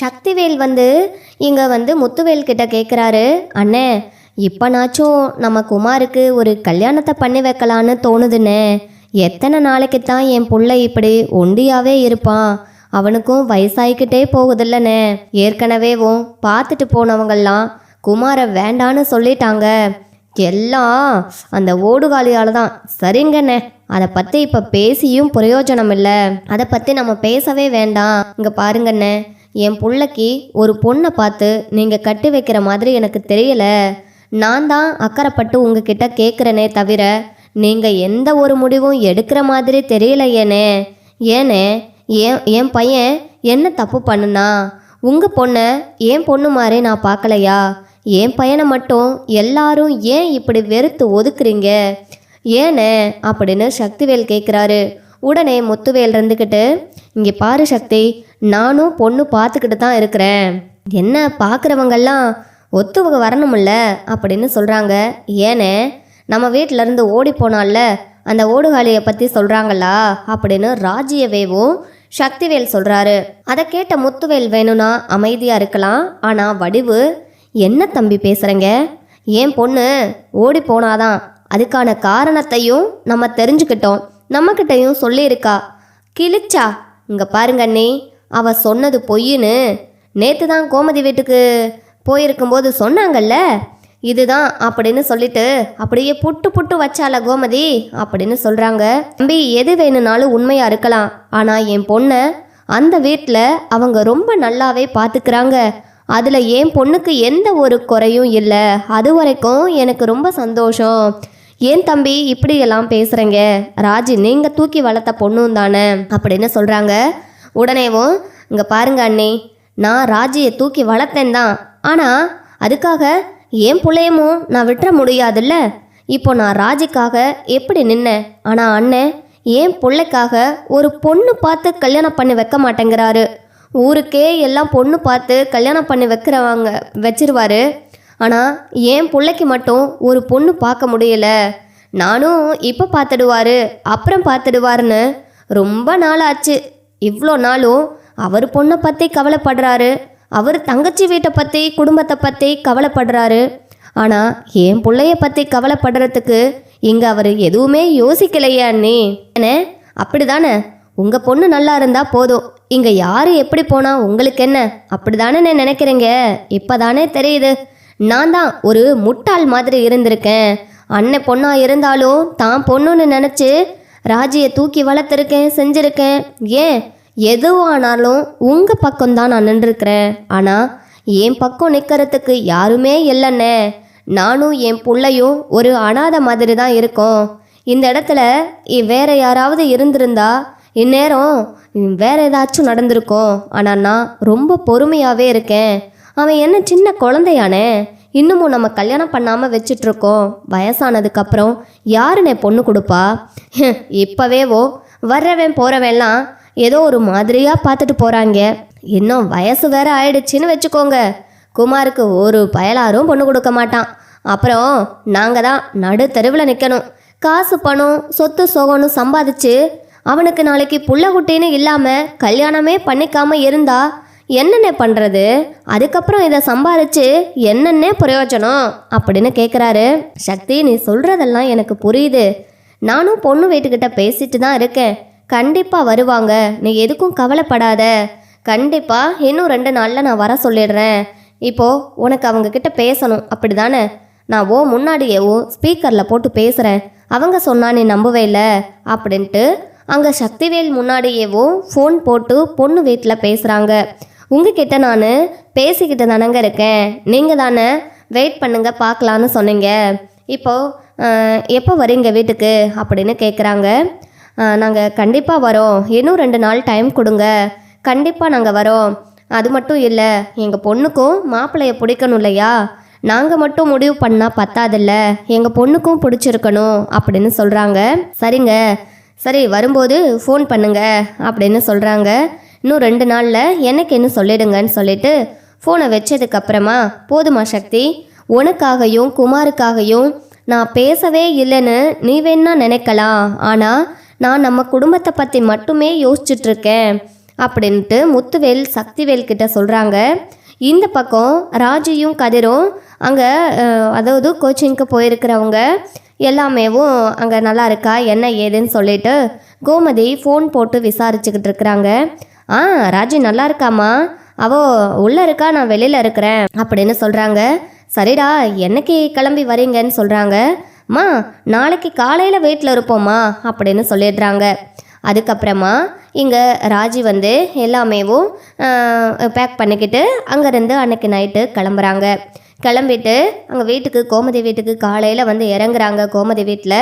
சக்திவேல் வந்து இங்கே வந்து முத்துவேல் கிட்ட கேட்குறாரு அண்ணே இப்போனாச்சும் நம்ம குமாருக்கு ஒரு கல்யாணத்தை பண்ணி வைக்கலான்னு தோணுதுண்ணே. எத்தனை நாளைக்கு தான் என் புள்ள இப்படி ஒண்டியாவே இருப்பான். அவனுக்கும் வயசாயிக்கிட்டே போகுதில்லண்ணே. ஏற்கனவேவும் பார்த்துட்டு போனவங்கெல்லாம் குமாரை வேண்டான்னு சொல்லிட்டாங்க. எல்லாம் அந்த ஓடுகாலியால் தான் சரிங்கண்ணே. அதை பற்றி இப்போ பேசியும் பிரயோஜனம் இல்லை அதை பற்றி நம்ம பேசவே வேண்டாம். இங்கே பாருங்கண்ணே. என் பிள்ளைக்கு ஒரு பொண்ணை பார்த்து நீங்கள் கட்டி வைக்கிற மாதிரி எனக்கு தெரியல. நான் தான் அக்கறைப்பட்டு உங்ககிட்ட கேட்குறேனே தவிர நீங்கள் எந்த ஒரு முடிவும் எடுக்கிற மாதிரி தெரியலையேனே. ஏனே ஏன் என் பையன் என்ன தப்பு பண்ணுனா? உங்கள் பொண்ணை ஏன் பொண்ணு மாதிரி நான் பார்க்கலையா? என் பையனை மட்டும் எல்லாரும் ஏன் இப்படி வெறுத்து ஒதுக்குறீங்க? ஏனே அப்படின்னு சக்திவேல் கேட்குறாரு உடனே முத்துவேல் இருந்துக்கிட்டு இங்கே பாரு சக்தி நானும் பொண்ணு பார்த்துக்கிட்டு தான் இருக்கிறேன். என்ன பார்க்குறவங்கெல்லாம் ஒத்து வரணும்ல? அப்படின்னு சொல்கிறாங்க ஏனே நம்ம வீட்டிலருந்து ஓடி போனால அந்த ஓடுகாலியை பற்றி சொல்கிறாங்களா அப்படின்னு ராஜியவேவும் சக்திவேல் சொல்கிறாரு அதை கேட்ட முத்துவேல் வேணும்னா அமைதியாக இருக்கலாம். ஆனால் வடிவு என்ன தம்பி பேசுகிறேங்க என் பொண்ணு ஓடி போனாதான் அதுக்கான காரணத்தையும் நம்ம தெரிஞ்சுக்கிட்டோம். நம்மக்கிட்டையும் சொல்லியிருக்கா. கிழிச்சா? இங்கே பாருங்க அண்ணே அவ சொன்னது பொய்ன்னு நேற்று தான் கோமதி வீட்டுக்கு போயிருக்கும்போது சொன்னாங்கல்ல? இதுதான் அப்படின்னு சொல்லிட்டு அப்படியே புட்டு புட்டு வச்சால கோமதி அப்படின்னு சொல்கிறாங்க தம்பி எது வேணும்னாலும் உண்மையாக இருக்கலாம். ஆனால் என் பொண்ணை அந்த வீட்டில் அவங்க ரொம்ப நல்லாவே பார்த்துக்கிறாங்க அதில் என் பொண்ணுக்கு எந்த ஒரு குறையும் இல்லை. அது வரைக்கும் எனக்கு ரொம்ப சந்தோஷம். ஏன் தம்பி இப்படியெல்லாம் பேசுகிறீங்க ராஜி நீங்கள் தூக்கி வளர்த்த பொண்ணும் தானே? அப்படின்னு சொல்கிறாங்க உடனேவும் இங்கே பாருங்க அண்ணி நான் ராஜியை தூக்கி வளர்த்தேன் தான். ஆனால் அதுக்காக என் பிள்ளையமும் நான் விட்டுற முடியாதுல்ல? இப்போ நான் ராஜிக்காக எப்படி நின்னேன்? ஆனால் அண்ணன் என் பிள்ளைக்காக ஒரு பொண்ணு பார்த்து கல்யாணம் பண்ணி வைக்க மாட்டேங்கிறாரு. ஊருக்கே எல்லாம் பொண்ணு பார்த்து கல்யாணம் பண்ணி வைக்கிறவங்க வச்சிருவாரு. ஆனால் என் பிள்ளைக்கு மட்டும் ஒரு பொண்ணு பார்க்க முடியல. நானும் இப்போ பார்த்துடுவாரு அப்புறம் பார்த்துடுவாருன்னு ரொம்ப நாள் ஆச்சு இவ்வளோ நாளும் அவர் பொண்ணை பற்றி கவலைப்படுறாரு அவர் தங்கச்சி வீட்டை பற்றி குடும்பத்தை பற்றி கவலைப்படுறாரு. ஆனால் என் பிள்ளைய பற்றி கவலைப்படுறதுக்கு இங்கே அவர் எதுவுமே யோசிக்கலையே அண்ணே. அப்படி தானே உங்கள் பொண்ணு நல்லா இருந்தால் போதும். இங்கே யார் எப்படி போனால் உங்களுக்கு என்ன? அப்படி தானே நினைக்கிறீங்க? இப்போ தானே தெரியுது. நான் தான் ஒரு முட்டாள் மாதிரி இருந்திருக்கேன். அண்ணன் பொண்ணாக இருந்தாலும் தான் பொண்ணுன்னு நினச்சி ராஜியை தூக்கி வளர்த்துருக்கேன் செஞ்சுருக்கேன். ஏன்? எதுவானாலும் உங்கள் பக்கம்தான் நான் நின்றுருக்கிறேன். ஆனால் என் பக்கம் நிற்கிறதுக்கு யாருமே இல்லைண்ணே. நானும் என் பிள்ளையும் ஒரு அனாதை மாதிரி தான் இருக்கோம். இந்த இடத்துல வேற யாராவது இருந்திருந்தா இந்நேரம் வேற ஏதாச்சும் நடந்திருக்கோம். ஆனால் நான் ரொம்ப பொறுமையாகவே இருக்கேன். அவன் என்ன சின்ன குழந்தையானே? இன்னமும் நம்ம கல்யாணம் பண்ணாமல் வச்சிட்ருக்கோம் வயசானதுக்கப்புறம் யாருனே பொண்ணு கொடுப்பா? இப்போவேவோ வர்றவன் போகிறவன்லாம் ஏதோ ஒரு மாதிரியாக பார்த்துட்டு போகிறாங்க இன்னும் வயசு வேற ஆயிடுச்சுன்னு வச்சுக்கோங்க. குமாருக்கு ஒரு பயலாரும் பொண்ணு கொடுக்க மாட்டான். அப்புறம் நாங்கள் தான் நடு தெருவில் நிற்கணும் காசு பணம் சொத்து சொகம்னு சம்பாதிச்சு அவனுக்கு நாளைக்கு புள்ள குட்டின்னு இல்லாமல் கல்யாணமே பண்ணிக்காமல் இருந்தா என்னென்ன பண்ணுறது அதுக்கப்புறம் இதை சம்பாதிச்சு என்னென்ன பிரயோஜனம்? அப்படின்னு கேட்குறாரு சக்தி நீ சொல்கிறதெல்லாம் எனக்கு புரியுது. நானும் பொண்ணு வீட்டுக்கிட்ட பேசிட்டு தான் இருக்கேன். கண்டிப்பாக வருவாங்க. நீ எதுக்கும் கவலைப்படாத. கண்டிப்பாக இன்னும் ரெண்டு நாளில் நான் வர சொல்லிடுறேன். இப்போது உனக்கு அவங்கக்கிட்ட பேசணும். அப்படி தானே நான் ஓ முன்னாடியேவோ ஸ்பீக்கரில் போட்டு பேசுகிறேன் அவங்க சொன்னா நீ நம்பவே இல்லை. அப்படின்ட்டு அங்கே சக்திவேல் முன்னாடியேவோ ஃபோன் போட்டு பொண்ணு வீட்டில் பேசுகிறாங்க உங்ககிட்ட நான் பேசிக்கிட்டு தானங்க இருக்கேன். நீங்கள் தானே வெயிட் பண்ணுங்க பார்க்கலான்னு சொன்னீங்க. இப்போது எப்போ வரீங்க வீட்டுக்கு? அப்படின்னு கேட்குறாங்க நாங்கள் கண்டிப்பாக வரோம். இன்னும் ரெண்டு நாள் டைம் கொடுங்க. கண்டிப்பாக நாங்கள் வரோம். அது மட்டும் இல்லை எங்கள் பொண்ணுக்கும் மாப்பிள்ளைய பிடிக்கணும் இல்லையா? நாங்கள் மட்டும் முடிவு பண்ணால் பத்தாதில்ல. எங்கள் பொண்ணுக்கும் பிடிச்சிருக்கணும் அப்படின்னு சொல்கிறாங்க சரிங்க. சரி வரும்போது ஃபோன் பண்ணுங்க அப்படின்னு சொல்கிறாங்க இன்னும் ரெண்டு நாளில் எனக்கு என்ன சொல்லிடுங்கன்னு சொல்லிட்டு ஃபோனை வச்சதுக்கப்புறமா போதுமா சக்தி உனக்காகவும் குமாருக்காகவும் நான் பேசவே இல்லைன்னு நீ வேணா நினைக்கலாம். ஆனால் நான் நம்ம குடும்பத்தை பற்றி மட்டுமே யோசிச்சுட்ருக்கேன். அப்படின்ட்டு முத்துவேல் சக்திவேல் கிட்ட சொல்கிறாங்க இந்த பக்கம் ராஜியும் கதிரும் அங்கே அதாவது கோச்சிங்க்கு போயிருக்கிறவங்க எல்லாமேவும் அங்கே நல்லா இருக்கா? என்ன ஏதுன்னு சொல்லிட்டு கோமதி ஃபோன் போட்டு விசாரிச்சுக்கிட்டு இருக்கிறாங்க. ஆ ராஜி நல்லா இருக்காம்மா. அவ உள்ளே இருக்கா நான் வெளியில் இருக்கிறேன் அப்படின்னு சொல்கிறாங்க சரிடா என்னைக்கு கிளம்பி வரீங்கன்னு சொல்கிறாங்க மா நாளைக்கு காலையில் வீட்டில் இருப்போம்மா அப்படின்னு சொல்லிடுறாங்க. அதுக்கப்புறமா இங்கே ராஜி வந்து எல்லாமேவும் பேக் பண்ணிக்கிட்டு அங்கேருந்து அன்னைக்கு நைட்டு கிளம்புறாங்க. கிளம்பிட்டு அங்கே வீட்டுக்கு கோமதி வீட்டுக்கு காலையில் வந்து இறங்குறாங்க கோமதி வீட்டில்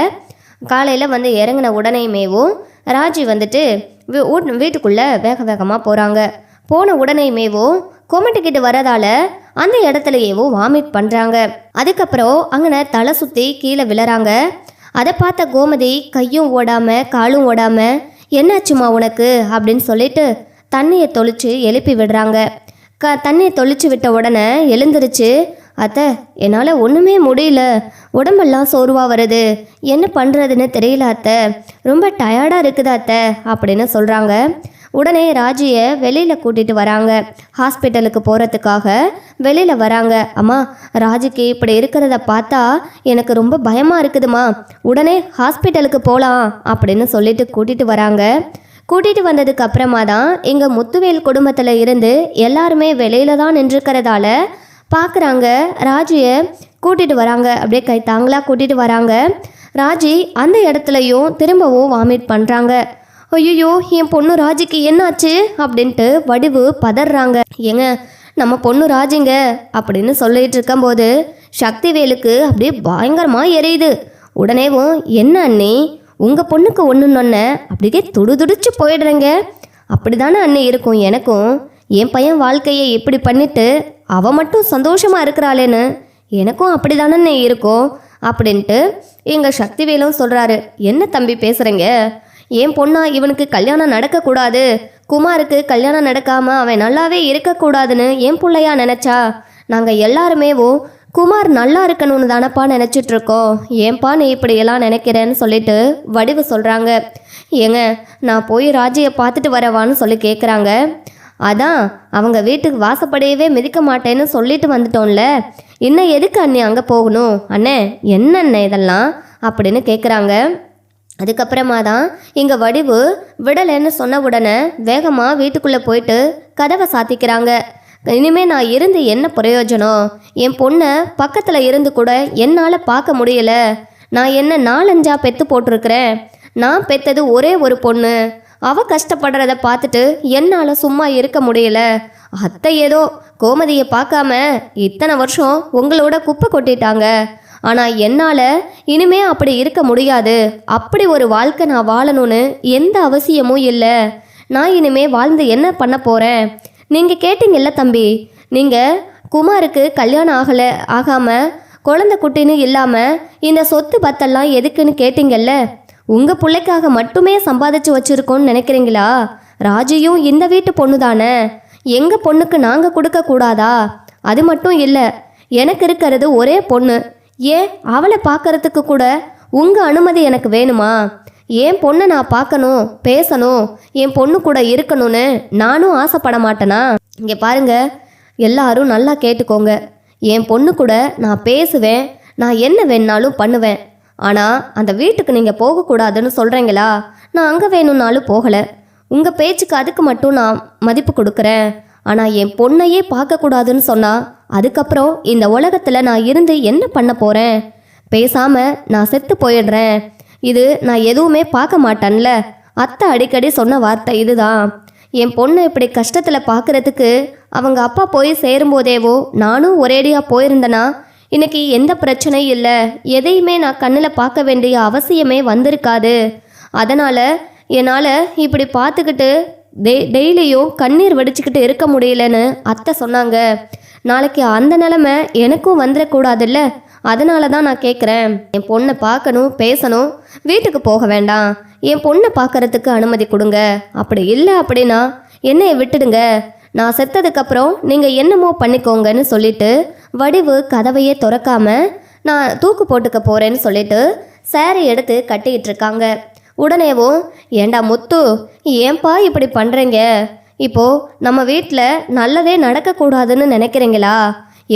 காலையில் வந்து இறங்கின உடனேமேவும் ராஜி வந்துட்டு வீட்டுக்குள்ளே வேக வேகமாக போகிறாங்க போன உடனேயுமேவும் கிட்ட வரதால அந்த இடத்துலயேவோ வாமிட் பண்ணுறாங்க அதுக்கப்புறம் அங்கன தலை சுற்றி கீழே விழறாங்க. அதை பார்த்த கோமதி கையும் ஓடாம காலும் ஓடாம என்னாச்சுமா உனக்கு? அப்படின்னு சொல்லிட்டு தண்ணியை தொளிச்சு எழுப்பி விடுறாங்க. க தண்ணியை தொளிச்சு விட்ட உடனே எழுந்திருச்சு அத்தை என்னால் ஒன்றுமே முடியல. உடம்பெல்லாம் சோர்வாக வருது. என்ன பண்ணுறதுன்னு தெரியல அத்தை. ரொம்ப டயர்டாக இருக்குது அத்தை அப்படின்னு சொல்கிறாங்க உடனே ராஜியை வெளியில் கூட்டிகிட்டு வராங்க. ஹாஸ்பிட்டலுக்கு போகிறதுக்காக வெளியில் வராங்க. அம்மா ராஜிக்கு இப்படி இருக்கிறத பார்த்தா எனக்கு ரொம்ப பயமாக இருக்குதுமா. உடனே ஹாஸ்பிட்டலுக்கு போகலாம் அப்படின்னு சொல்லிட்டு கூட்டிகிட்டு வராங்க. கூட்டிகிட்டு வந்ததுக்கு அப்புறமா தான் எங்கள் முத்துவேல் குடும்பத்தில் இருந்து எல்லாருமே வெளியில தான் நின்றுக்கிறதால பார்க்குறாங்க. ராஜியை கூட்டிகிட்டு வராங்க. அப்படியே கை தாங்களாக கூட்டிகிட்டு வராங்க. ராஜி அந்த இடத்துலையும் திரும்பவும் வாமிட் பண்ணுறாங்க ஐயோ என் பொண்ணு ராஜிக்கு என்னாச்சு? அப்படின்ட்டு வடிவு பதறாங்க. ஏங்க நம்ம பொண்ணு ராஜிங்க அப்படின்னு சொல்லிட்டு இருக்கும்போது சக்திவேலுக்கு அப்படியே பயங்கரமாக எரியுது. உடனேவும் என்ன அண்ணி உங்கள் பொண்ணுக்கு ஒன்றுன்னொன்ன அப்படியே துடுதுடிச்சு போயிடுறேங்க. அப்படி தானே அண்ணி இருக்கும் எனக்கும். என் பையன் வாழ்க்கையை இப்படி பண்ணிட்டு அவ மட்டும் சந்தோஷமாக இருக்கிறாளேன்னு எனக்கும் அப்படிதானே இருக்கும் அப்படின்ட்டு எங்கள் சக்திவேலும் சொல்கிறாரு என்ன தம்பி பேசுகிறீங்க என் பொண்ணா இவனுக்கு கல்யாணம் நடக்கக்கூடாது. குமாருக்கு கல்யாணம் நடக்காமல் அவன் நல்லாவே இருக்கக்கூடாதுன்னு என் பிள்ளையா நினச்சா? நாங்கள் எல்லாருமேவும் குமார் நல்லா இருக்கணும்னு தானப்பா நினச்சிட்ருக்கோம் ஏன்பா நீ இப்படியெல்லாம் நினைக்கிறேன்னு சொல்லிட்டு வடிவு சொல்கிறாங்க ஏங்க நான் போய் ராஜியை பார்த்துட்டு வரவான்னு சொல்லி கேட்குறாங்க அதான் அவங்க வீட்டுக்கு வாசப்படையவே மிதிக்க மாட்டேன்னு சொல்லிட்டு வந்துட்டோம்ல. இன்னும் எதுக்கு அண்ணே அங்கே போகணும்? அண்ணே என்ன அண்ணே இதெல்லாம்? அப்படின்னு கேட்குறாங்க அதுக்கப்புறமா தான் இங்கே வடிவு விடலைன்னு சொன்ன உடனே வேகமாக வீட்டுக்குள்ளே போயிட்டு கதவை சாத்திக்கிறாங்க. இனிமே நான் இருந்து என்ன பிரயோஜனம்? என் பொண்ணை பக்கத்தில் இருந்து கூட என்னால் பார்க்க முடியல. நான் என்ன நாலஞ்சா பெத்து போட்டிருக்கிறேன்? நான் பெத்தது ஒரே ஒரு பொண்ணு. அவ கஷ்டப்படுறத பார்த்துட்டு என்னால் சும்மா இருக்க முடியல. அத்தை ஏதோ கோமதியை பார்க்காம இத்தனை வருஷம் உங்களோட குப்பை கொட்டிட்டாங்க. ஆனால் என்னால் இனிமே அப்படி இருக்க முடியாது. அப்படி ஒரு வாழ்க்கை நான் வாழணும்னு எந்த அவசியமும் இல்லை. நான் இனிமே வாழ்ந்து என்ன பண்ண போகிறேன் நீங்கள் கேட்டீங்கல்ல தம்பி. நீங்கள் குமாருக்கு கல்யாணம் ஆகலை ஆகாமல் குழந்தை குட்டின்னு இல்லாமல் இந்த சொத்து பத்தெல்லாம் எதுக்குன்னு கேட்டீங்கல்ல? உங்கள் பிள்ளைக்காக மட்டுமே சம்பாதிச்சு வச்சுருக்கோன்னு நினைக்கிறீங்களா? ராஜியும் இந்த வீட்டு பொண்ணு தானே எங்கள் பொண்ணுக்கு நாங்கள் கொடுக்கக்கூடாதா அது மட்டும் இல்லை எனக்கு இருக்கிறது ஒரே பொண்ணு. ஏன் அவளை பார்க்கறதுக்கு கூட உங்கள் அனுமதி எனக்கு வேணுமா? என் பொண்ணை நான் பார்க்கணும் பேசணும் என் பொண்ணு கூட இருக்கணும்னு நானும் ஆசைப்பட மாட்டேனா? இங்கே பாருங்க எல்லாரும் நல்லா கேட்டுக்கோங்க. என் பொண்ணு கூட நான் பேசுவேன் நான் என்ன வேணாலும் பண்ணுவேன். ஆனால் அந்த வீட்டுக்கு நீங்கள் போகக்கூடாதுன்னு சொல்கிறீங்களா நான் அங்கே வேணும்னாலும் போகலை. உங்கள் பேச்சுக்கு அதுக்கு மட்டும் நான் மதிப்பு கொடுக்குறேன். ஆனால் என் பொண்ணையே பார்க்கக்கூடாதுன்னு சொன்னால் அதுக்கப்புறம் இந்த உலகத்தில் நான் இருந்து என்ன பண்ண போகிறேன் பேசாமல் நான் செத்து போயிடுறேன். இது நான் எதுவுமே பார்க்க மாட்டேன்ல. அத்தை அடிக்கடி சொன்ன வார்த்தை இதுதான். என் பொண்ணை இப்படி கஷ்டத்தில் பார்க்குறதுக்கு அவங்க அப்பா போய் சேரும்போதேவோ நானும் ஒரேடியாக போயிருந்தேன்னா இன்னைக்கு எந்த பிரச்சனையும் இல்லை. எதையுமே நான் கண்ணில் பார்க்க வேண்டிய அவசியமே வந்திருக்காது. அதனால் என்னால் இப்படி பார்த்துக்கிட்டு டெய் டெய்லியும் கண்ணீர் வடிச்சுக்கிட்டு இருக்க முடியலன்னு அத்தை சொன்னாங்க. நாளைக்கு அந்த நிலமை எனக்கும் வந்துடக்கூடாதுல்ல அதனால தான் நான் கேட்குறேன் என் பொண்ணை பார்க்கணும் பேசணும் வீட்டுக்கு போக வேண்டாம். என் பொண்ணை பார்க்கறதுக்கு அனுமதி கொடுங்க. அப்படி இல்லை அப்படின்னா என்னைய விட்டுடுங்க. நான் செத்ததுக்கப்புறம் நீங்கள் என்னமோ பண்ணிக்கோங்கன்னு சொல்லிட்டு வடிவு கதவையே திறக்காம நான் தூக்கு போட்டுக்க போகிறேன்னு சொல்லிட்டு சேரை எடுத்து கட்டிக்கிட்டு இருக்காங்க. உடனேவும் ஏண்டா முத்து ஏன்பா இப்படி பண்ணுறீங்க இப்போ நம்ம வீட்டில் நல்லதே நடக்கக்கூடாதுன்னு நினைக்கிறீங்களா?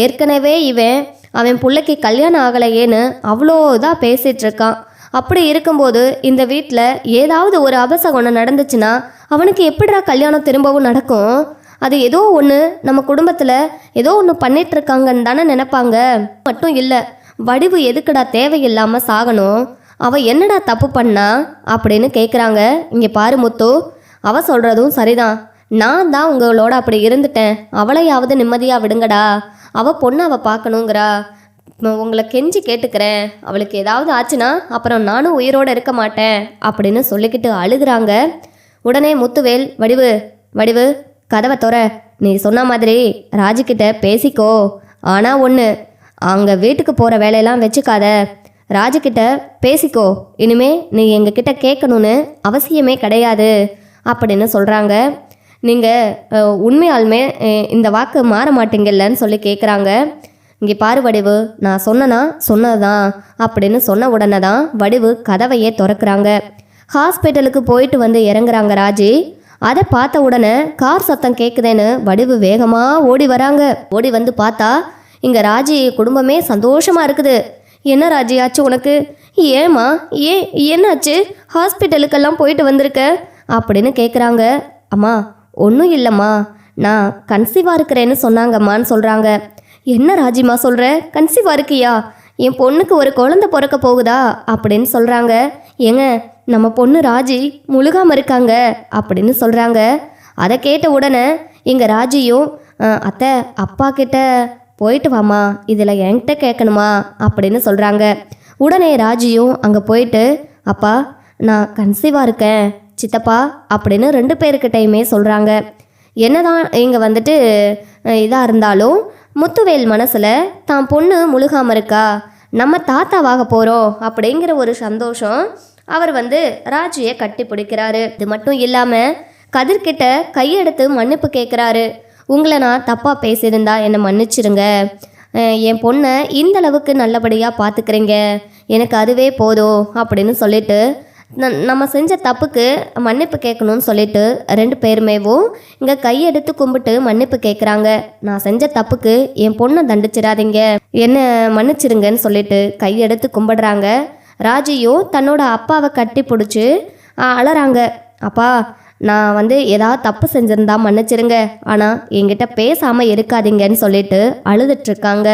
ஏற்கனவே இவன் அவன் பிள்ளைக்கு கல்யாணம் ஆகலையேன்னு அவ்வளோ இதாக பேசிகிட்டு இருக்கான். அப்படி இருக்கும்போது இந்த வீட்டில் ஏதாவது ஒரு அபசகுணம் நடந்துச்சுன்னா அவனுக்கு எப்படிடா கல்யாணம் திரும்பவும் நடக்கும்? அது ஏதோ ஒன்று நம்ம குடும்பத்தில் ஏதோ ஒன்று பண்ணிகிட்ருக்காங்கன்னு தானே நினைப்பாங்க. மட்டும் இல்லை வடிவு எதுக்குடா தேவையில்லாமல் சாகணும்? அவள் என்னடா தப்பு பண்ணா? அப்படின்னு கேட்குறாங்க இங்கே பாரு முத்து அவ சொல்கிறதும் சரிதான். நான் தான் உங்களோட அப்படி இருந்துட்டேன். அவளையாவது நிம்மதியாக விடுங்கடா. அவள் பொண்ணை அவள் பார்க்கணுங்கிறா உங்களை கெஞ்சி கேட்டுக்கிறேன். அவளுக்கு ஏதாவது ஆச்சுன்னா அப்புறம் நானும் உயிரோடு இருக்க மாட்டேன் அப்படின்னு சொல்லிக்கிட்டு அழுகிறாங்க. உடனே முத்துவேல் வடிவு வடிவு கதவை துற. நீ சொன்ன மாதிரி ராஜுக்கிட்ட பேசிக்கோ. ஆனால் ஒன்று அங்கே வீட்டுக்கு போகிற வேலையெல்லாம் வச்சுக்காத. ராஜுக்கிட்ட பேசிக்கோ. இனிமே நீ எங்ககிட்ட கேட்கணும்னு அவசியமே கிடையாது அப்படின்னு சொல்கிறாங்க நீங்கள் உண்மையாலுமே இந்த வாக்கு மாற மாட்டீங்கல்லன்னு சொல்லி கேட்குறாங்க இங்கே பாரு வடிவு நான் சொன்னனா சொன்னதுதான் அப்படின்னு சொன்ன உடனே தான் வடிவு கதவையே திறக்கிறாங்க. ஹாஸ்பிட்டலுக்கு போயிட்டு வந்து இறங்குறாங்க ராஜி. அதை பார்த்த உடனே கார் சத்தம் கேட்குதேன்னு வடிவு வேகமாக ஓடி வராங்க. ஓடி வந்து பார்த்தா இங்கே ராஜி குடும்பமே சந்தோஷமாக இருக்குது. என்ன ராஜி ஆச்சு உனக்கு? ஏம்மா ஏன் என்னாச்சு? ஹாஸ்பிட்டலுக்கெல்லாம் போயிட்டு வந்திருக்க? அப்படின்னு கேட்குறாங்க அம்மா ஒன்றும் இல்லைம்மா. நான் கன்சீவாக இருக்கிறேன்னு சொன்னாங்கம்மான்னு சொல்கிறாங்க என்ன ராஜிமா சொல்கிற கன்சீவாக இருக்கியா? என் பொண்ணுக்கு ஒரு குழந்தை பிறக்க போகுதா அப்படின்னு சொல்கிறாங்க ஏங்க நம்ம பொண்ணு ராஜி முழுகாமல் இருக்காங்க அப்படின்னு சொல்கிறாங்க அதை கேட்ட உடனே எங்கள் ராஜியும் அத்தை அப்பா கிட்ட போயிட்டு வாமா இதில் என்கிட்ட கேட்கணுமா அப்படின்னு சொல்கிறாங்க உடனே ராஜியும் அங்கே போயிட்டு அப்பா நான் கன்சீவாக இருக்கேன் சித்தப்பா அப்படின்னு ரெண்டு பேருக்கிட்டையுமே சொல்கிறாங்க என்னதான் இங்கே வந்துட்டு இதாக இருந்தாலும் முத்துவேல் மனசில் தான் பொண்ணு முழுகாமல் இருக்கா நம்ம தாத்தாவாக போகிறோம் அப்படிங்கிற ஒரு சந்தோஷம் அவர் வந்து ராஜியை கட்டி பிடிக்கிறாரு இது மட்டும் இல்லாமல் கதிர்கிட்ட கையெடுத்து மன்னிப்பு கேட்குறாரு உங்களை நான் தப்பாக பேசியிருந்தா என்னை மன்னிச்சிருங்க. என் பொண்ணை இந்த அளவுக்கு நல்லபடியாக பார்த்துக்கிறீங்க எனக்கு அதுவே போதும். அப்படின்னு சொல்லிட்டு நம்ம செஞ்ச தப்புக்கு மன்னிப்பு கேட்கணும்னு சொல்லிட்டு ரெண்டு பேருமேவும் இங்கே கையெடுத்து கும்பிட்டு மன்னிப்பு கேட்குறாங்க. நான் செஞ்ச தப்புக்கு என் பொண்ணை தண்டிச்சிடாதீங்க. என்ன மன்னிச்சிருங்கன்னு சொல்லிட்டு கையெடுத்து கும்பிடுறாங்க. ராஜியும் தன்னோட அப்பாவை கட்டி பிடிச்சி அழறாங்க. அப்பா நான் வந்து ஏதாவது தப்பு செஞ்சிருந்தா மன்னிச்சிருங்க ஆனால் என்கிட்ட பேசாமல் இருக்காதீங்கன்னு சொல்லிட்டு அழுதுட்ருக்காங்க